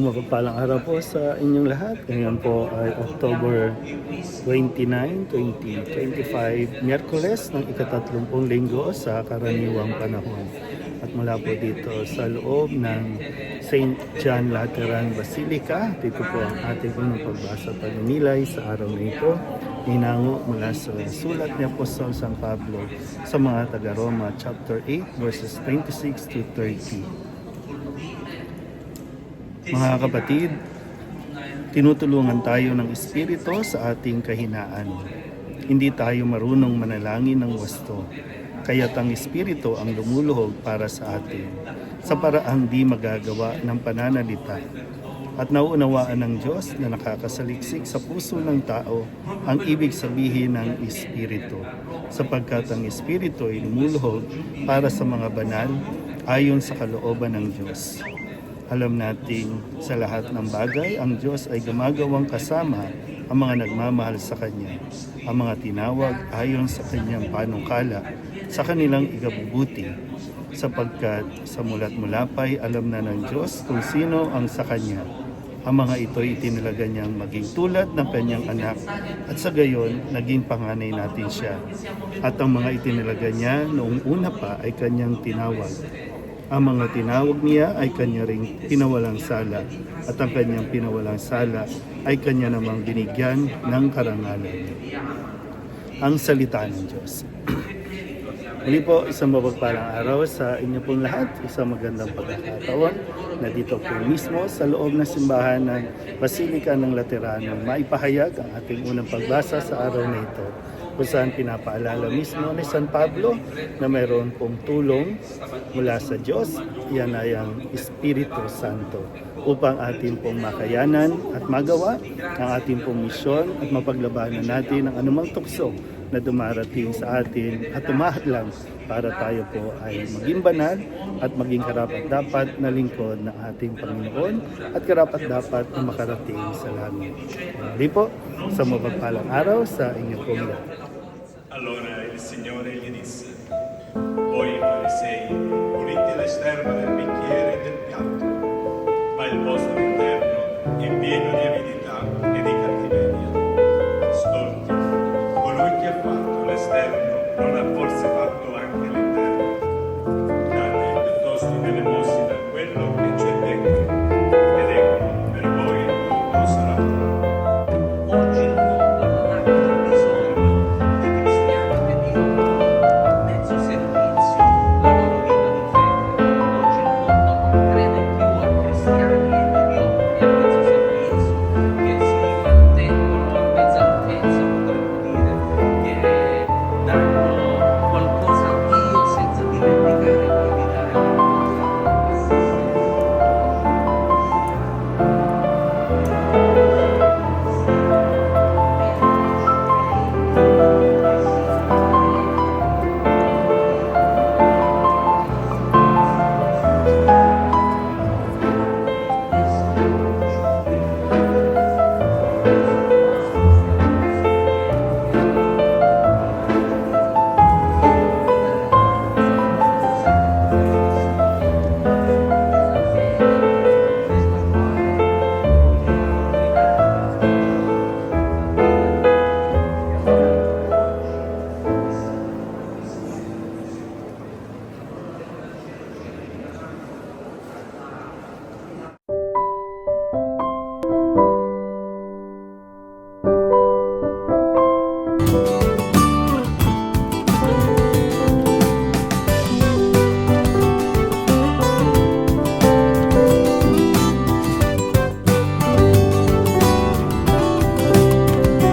Sa mapagpalang araw po sa inyong lahat. Ngayon po ay October 29, 2025, Miyerkules ng ikatatlumpong linggo sa karaniwang panahon. At mula po dito sa loob ng St. John Lateran Basilica, dito po ang ating unang pagbasa at pagmimilay sa araw na ito. Hinango mula sa sulat ni Apostol San Pablo sa mga taga-Roma chapter 8 verses 26 to 30. Mga kapatid, tinutulungan tayo ng Espiritu sa ating kahinaan. Hindi tayo marunong manalangin ng wasto, kaya't ang Espiritu ang lumuluhog para sa atin sa paraang di magagawa ng pananalita. At nauunawaan ng Diyos na nakakasaliksik sa puso ng tao ang ibig sabihin ng Espiritu, sapagkat ang Espiritu ay lumuluhog para sa mga banal ayon sa kalooban ng Diyos. Alam nating sa lahat ng bagay, ang Diyos ay gumagawang kasama ang mga nagmamahal sa Kanya, ang mga tinawag ayon sa Kanyang panungkala, sa kanilang igabubuti, sapagkat sa mulat mulapay alam na ng Diyos kung sino ang sa Kanya. Ang mga ito itinalaga niyang maging tulad ng kanyang anak at sa gayon naging panganay natin siya. At ang mga itinalaga niya noong una pa ay kanyang tinawag. Ang mga tinawag niya ay kanya ring pinawalang sala at ang kanyang pinawalang sala ay kanya namang binigyan ng karangalan. Ang salita ng Diyos. Muli po, isang mapagpalang araw sa inyo pong lahat. Isang magandang pagkakataon na dito po mismo sa loob ng simbahan ng Basilika ng Laterano maipahayag ang ating unang pagbasa sa araw na ito kung saan pinapaalala mismo ni San Pablo na mayroon pong tulong mula sa Diyos, yan ay ang Espiritu Santo upang ating pong makayanan at magawa ang ating pong misyon at mapaglabanan natin ang anumang tukso na dumarating sa atin at lang para tayo po ay maging banal at maging karapat dapat na lingkod ng ating Panginoon at karapat dapat na makarating sa langit. Muli po, sa mapagpalang araw sa inyo pong. Allora il Signore gli disse, voi farisei pulite l'esterno del bicchiere e del piatto, ma il vostro interno è pieno di avidità.